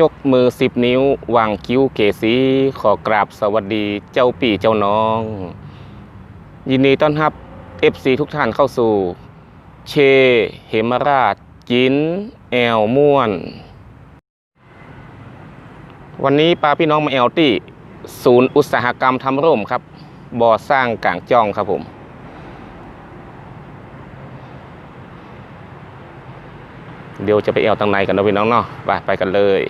ยกมือสิบนิ้ว วางคิ้วเกสีขอกราบสวัสดีเจ้าปี่เจ้าน้อง ยินดีต้อนรับ FC ทุกท่านเข้าสู่ เช เหมราชจิน แอลม่วน วันนี้ปาพี่น้องมาแอลตี้ศูนย์อุตสาหกรรมทำร่มครับบ่อสร้างกลางจ้องครับผม เดี๋ยวจะไปแอลตังในกันนะพี่น้องเนาะไปไปกันเลย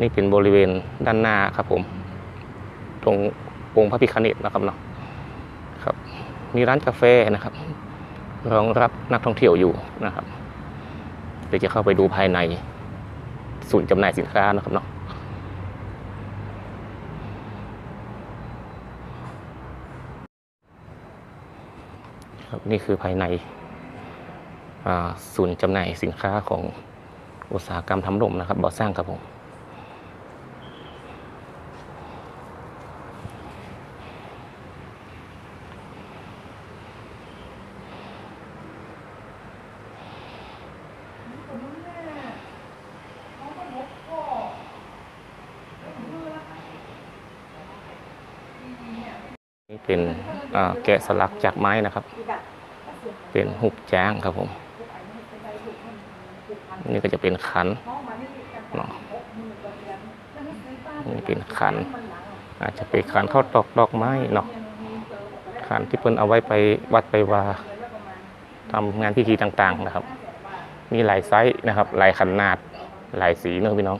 นี่เป็นบริเวณด้านหน้าครับผม ตรงองค์พระพิคเนตนะครับเนาะครับ มีร้านกาแฟนะครับ รองรับนักท่องเที่ยวอยู่นะครับเดี๋ยวจะเข้าไปดูภายในศูนย์จำหน่ายสินค้านะครับเนาะครับนี่คือภายในศูนย์จำหน่ายสินค้าของอุตสาหกรรมทำร่มนะครับบ่อสร้างครับผม นี่เป็นอ่า แกะสลักจากไม้นะครับ เป็นหุบจ้างครับผม นี่ก็จะเป็นขันเนาะนี่เป็นขัน อาจจะเป็นขันเข้าวตอกดอกไม้เนาะขันที่เพิ่นเอาไว้ไปวัดไปวาทำงานพิธีต่างๆนะครับ มีหลายไซส์นะครับ หลายขนาด หลายสีเนอะพี่น้อง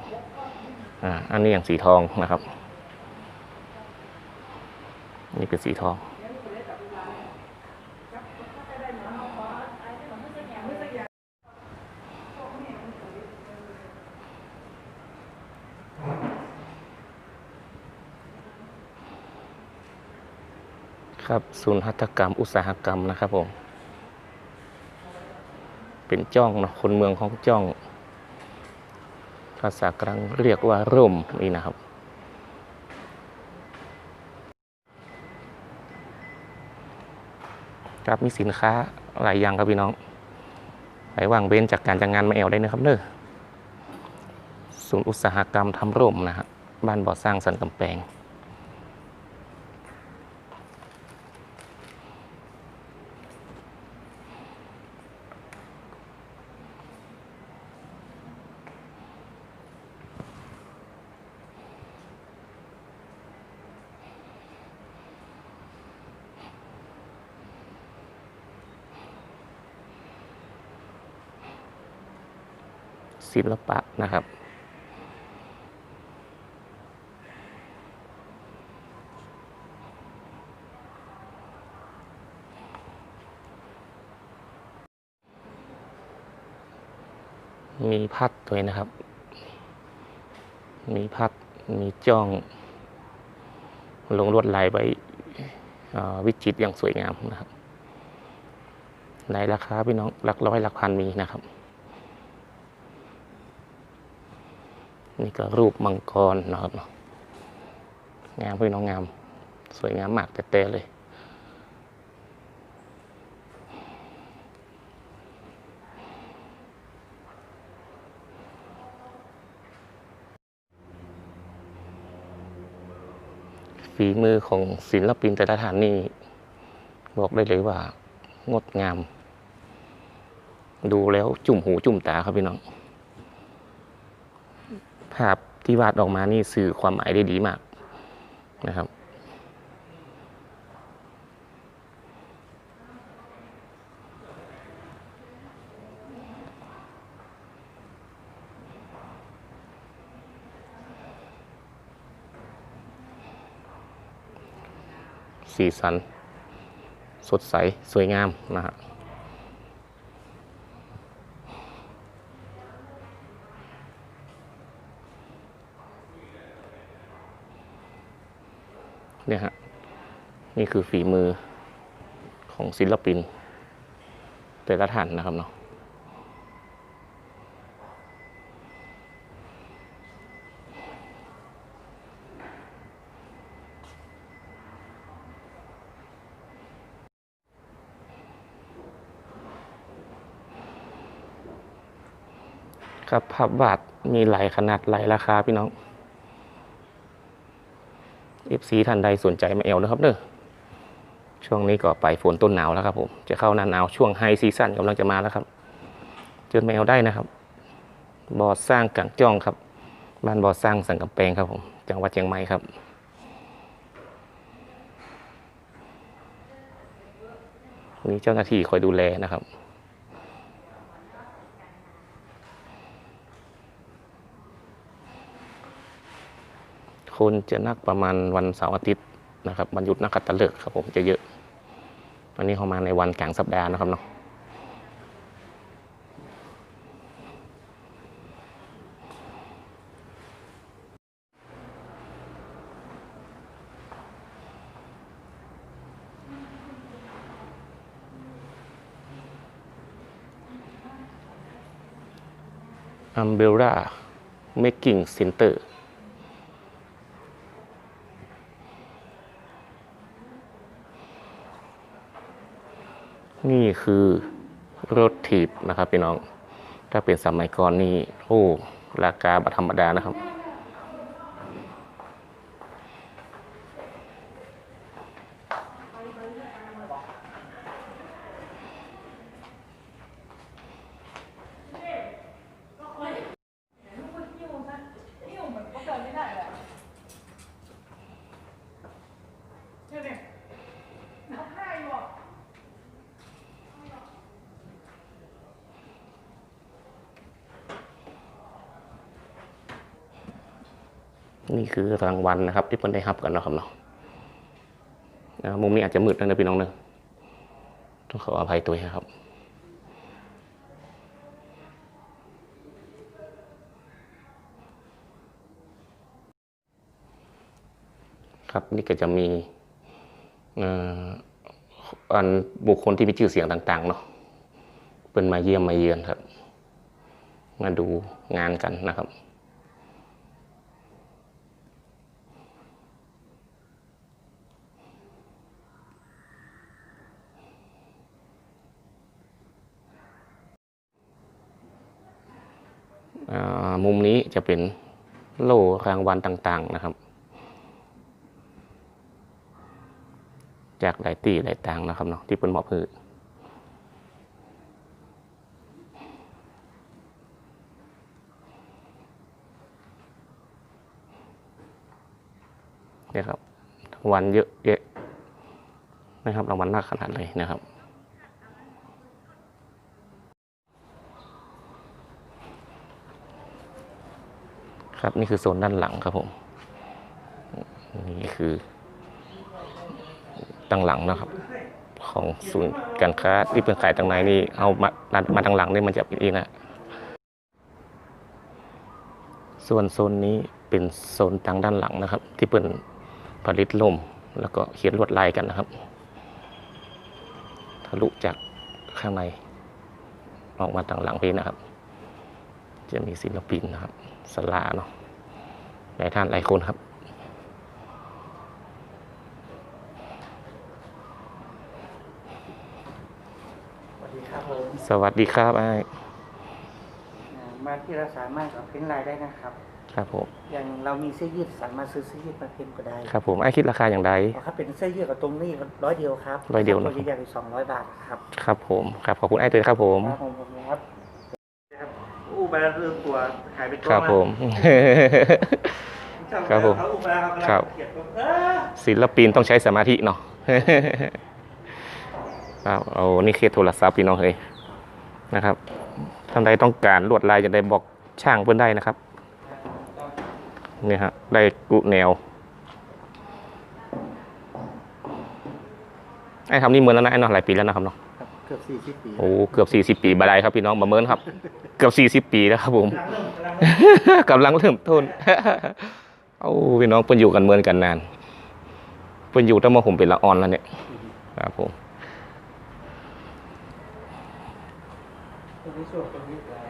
อ่า อันนี้อย่างสีทองนะครับ นี่เป็นสีทอง ครับศูนย์หัตถกรรม อุตสาหกรรมนะครับผมเป็นจ้องนะคนเมืองของจ้อง ภาษากลางเรียกว่าร่มนี่นะครับ ครับมีสินค้าหลายอย่างครับพี่น้องไปว่างเบนจากการจัดงงานมาแอลได้นะครับเนอะศูนย์อุตสาหกรรมทำร่มนะฮะบ้านบ่อสร้างสันกำแพง ศิลปะนะครับ มีพัดด้วยนะครับ มีพัด มีจ้อง ลงลวดลายไว้วิจิตรอย่างสวยงามนะครับในราคาพี่น้องหลักร้อยหลักพันมีนะครับ นี่ก็รูปมังกรนะครับงามพี่น้องงาม สวยงามมากแต่แต่เลย ฝีมือของศิลปินแต่ละท่านนี่บอกได้เลยว่างดงาม ดูแล้วจุ่มหูจุ่มตาครับพี่น้อง ภาพที่วาดออกมานี่สื่อความหมายได้ดีมากนะครับสีสัน สดใส สวยงามนะฮะ เนี่ยฮะนี่คือฝีมือของศิลปิน แต่ละท่านนะครับเนาะครับภาพวาดมีหลายขนาดหลายราคาพี่น้อง FC ท่านใดสนใจมาเอลนะครับเนอะช่วงนี้ก็ไปฝนต้นหนาวแล้วครับผม จะเข้าหน้าหนาวช่วงไฮซีซั่นกำลังจะมาแล้วครับ เจอมาเอลได้นะครับ บอสร้างกังจ้องครับ บ้านบอสร้างสังกำแพงครับผม จังหวัดเชียงใหม่ครับ มีเจ้าหน้าที่คอยดูแลนะครับ คนจะนักประมาณวันเสาร์อาทิตย์นะครับวันหยุดนักขัตฤกษ์ครับผมจะเยอะวันนี้เขามาในวันกลางสัปดาห์นะครับเนาะ Umbrella Making Center นี่ นี่คือรถถีบนะครับพี่น้อง ถ้าเป็นสมัยก่อนนี่โอ้ราคาบัธรรมดานะครับ นี่คือรางวัลนะครับ ที่เพิ่นได้รับกันนะครับเนาะมุมนี้อาจจะมืดนะพี่น้องเนอะต้องขออภัยตัวครับครับนี่ก็จะมีอันบุคคลที่มีชื่อเสียงต่างๆเนาะเป็นมาเยี่ยมมาเยือนครับ มาดูงานกันนะครับ มุมนี้จะเป็นโล่รางวัลต่างๆนะครับ จากหลายตีหลายต่างนะครับเนาะที่เป็นหมอบพือนี่ครับรางวัลเยอะแยะนะครับรางวัลมากขนาดเลยนะครับ ครับนี่คือโซนด้านหลังครับผมนี่คือตั้งหลังนะครับ ของศูนย์การค้าที่เป็นขายต่างในนี่เอามามาทางหลังนี่มันจะเป็นเองนะส่วนโซนนี้เป็นโซนทางด้านหลังนะครับ ที่เป็นผลิตลมแล้วก็เขียนลวดลายกันนะครับ ทะลุจากข้างในออกมาทางหลังพี่นะครับ จะมีศิลปินนะครับ สลาเนาะหลายท่านหลายคนครับ สวัสดีครับผมสวัสดีครับไอ้ายอ่ามาที่เราสามารถเอาเพ้นท์ลายได้นะครับ ครับผม อย่างเรามีเสื้อยืดสามารถซื้อเสื้อยืดมาเพ้นท์ก็ได้ครับผมไอ้ายคิดราคาอย่างไรเพราะถ้าเป็นเสื้อยืดกับตรงนี้ร้อยเดียวครับร้อยเดียวนะ ตัวใหญ่ๆสองร้อยบาทครับครับผม ครับขอบคุณไอ้ายตัวครับผม ครับผมผมครับครับ อู้มาเรื่องตัวขายเป็นตัวครับผม ครับผมเขาอู้มาเขากำลังครับเขียนตัวเออศิลปินต้องใช้สมาธิเนาะครับเอานี่เคสโทรศัพท์พี่น้องเฮ้ยนะครับท่านใดต้องการลวดลายจะได้บอกช่างเพื่อนได้นะครับนี่ฮะได้กุแนวไอ้ทำนี่เหมือนแล้วนะไอ้เนาะหลายปีแล้วนะครับเนาะครับเกือบสี่สิบปีโอ้เกือบสี่สิบ40ปีบาได้ครับพี่น้องมาเมินครับ เกือบสี่สิบ40ปีแล้วครับผมกำลังเริ่มกำลังเริ่มกำลังเริ่มต้นโอ้พี่น้องเพิ่นอยู่กันเหมือนกันนานเพิ่นอยู่ตั้งมาผมเป็นละออนแล้วเนี่ยครับผมตรงนี้ส่วนตรงนี้ลาย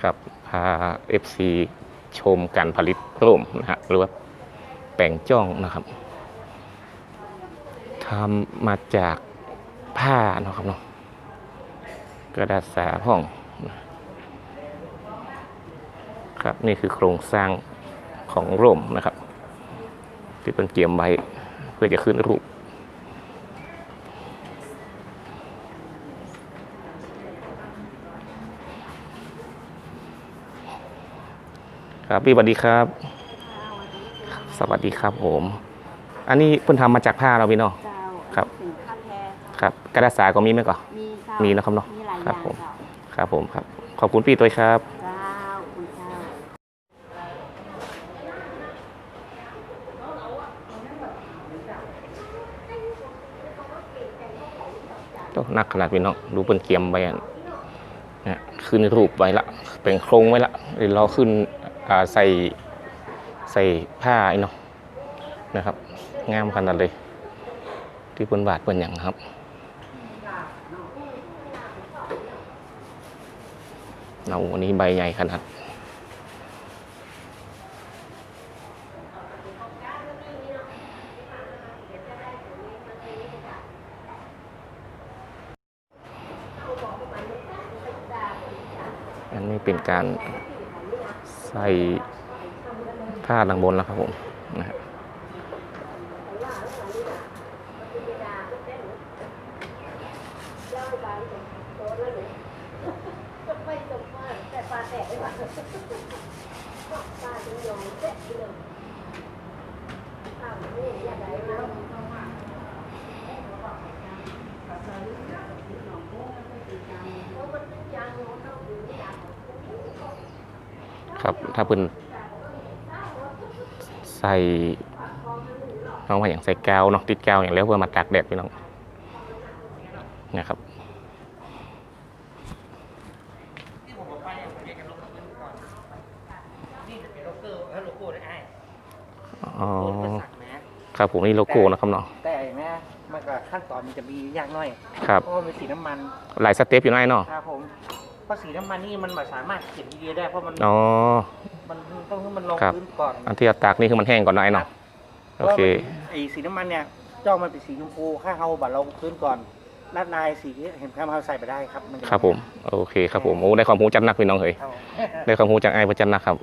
ครับพา FC ชมการผลิตร่มนะฮะหรือว่าแปลงจ้องนะครับ ทำมาจากผ้าเนาะครับเนาะกระดาษสาห้องครับนี่คือโครงสร้างของร่มนะครับ ที่เป็นเกียมไว้เพื่อจะขึ้นรูป ครับพี่สวัสดีครับ สวัสดีครับผม อันนี้เพิ่นทำมาจากผ้าเราพี่เนาะ เจ้า ครับ สินค้าแท้ ครับกระดาษสาก็มีไหมก่อน มีเจ้ามีมีนะครับเนาะมีหลายอครัย่าบงผม เจ้าครับผมครับ ขอบคุณพี่ตัวครับ เจ้าคุณเจ้าต้องนักขนาดพี่น้องดูเป็นเกียมไว้อะนะขึ้นรูปไว้ละเป็นโครงไว้ละเดี๋ยวเราขึ้นอ่าใส่ใส่ผ้าไอ้เนาะนะครับ งามขนาดเลย ที่เป็นบาทเป็นอย่างครับ เราวันนี้ใบใหญ่ขนาดอันนี้เป็นการใส่ผ้าดังบนแล้วครับผมนะฮะ ครับ ถ้าเพิ่นใส่น้องว่าอย่างใส่กาวเนาะติดกาวอย่างแล้วเพื่อมาตากแดดพี่น้องนะครับที่ผมบอกไปเนี่ยผมอยากจะลงกับพื้นก่อนนี่จะเป็นโลโก้ถ้าโลโก้ได้ไอ้อ๋อโลโก้สักแมสครับผมนี่โลโก้นะครับเนาะแต่ไอ้แม่มันก็ขั้นตอนมันจะมียากหน่อยครับเพราะว่าเป็นสีน้ำมัน หลายสเต็ปอยู่ในเนาะครับผมเพ ราะสีน้ำมันนี่มันไม่สามารถเขียนทีเดียวได้เพราะมันอ๋อ มันต้องให้มันลงครับ พื้นก่อนอันที่เราตากนี่คือมันแห้งก่อนนะไอ้เนาะโอเค พราะว่ามันไอ้สีน้ำมันเนี่ยจ้องมันเป็นสีชมพูข้าเฮาบัดลงพื้นก่อนลาดลายสีเห็นข้ามเฮาใส่ไปได้ครับมันจะครับผม โอเคครับผมโอ้ได้ความรู้จัดหนักพี่น้องเฮ้ย ครับได้ความรู้จากไอ้ประจันนะครับ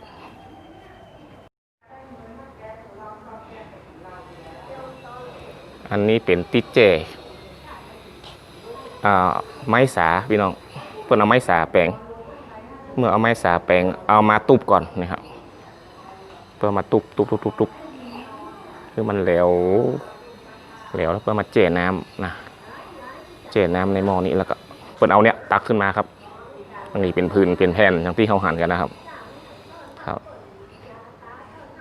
อันนี้เป็นติเจอ่าไม้สาพี่น้องเพื่อนเอาไม้สาแปลง เมื่อเอาไม้สาแปลงเอามาตุบก่อนนะครับ เพื่อมาตุบตุบตุบตุบตุบคือมันเหลวเหลวแล้วเพื่อมาเจน้ำนะเจน้ำในหม้อนี้แล้วก็เพื่อนเอาเนี้ยตักขึ้นมาครับอันนี้เป็นพื้นเป็นแผ่นอย่างที่เขาหั่นกันนะครับ ครับ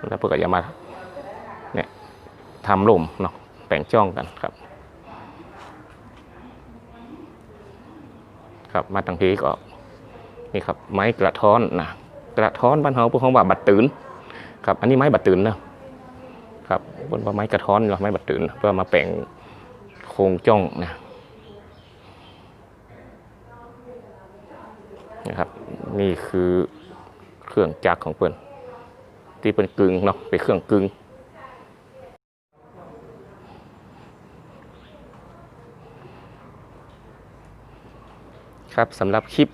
แล้วเพื่อก็จะมาเนี่ยทำลมเนาะแป่งจ้องกันครับ ครับมาตั้งทีก็นี่ครับไม้กระท้อนนะกระท้อนบ้านเฮาพวกเขาว่าบัดตื่นครับอันนี้ไม้บัดตื่นนะครับบนว่าไม้กระท้อนหรือไม้บัดตื่นเพื่อมาแป่งโครงจ้องนะนะครับนี่คือเครื่องจักรของเปิ้นที่เป็นกึ่งเนาะเป็นเครื่องกึ่ง ครับสำหรับคลิป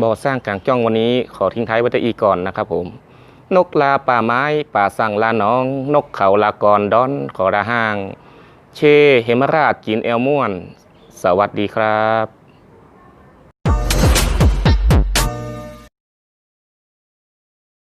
บ่อสร้างกลางจ้องวันนี้ขอทิ้งท้ายไว้แต่อีกก่อนนะครับผม นกลาป่าไม้ ป่าสั่งลาน้อง นกเขาลากรดอนขอระห้าง เช เฮมราชกินแอลม่วน สวัสดีครับ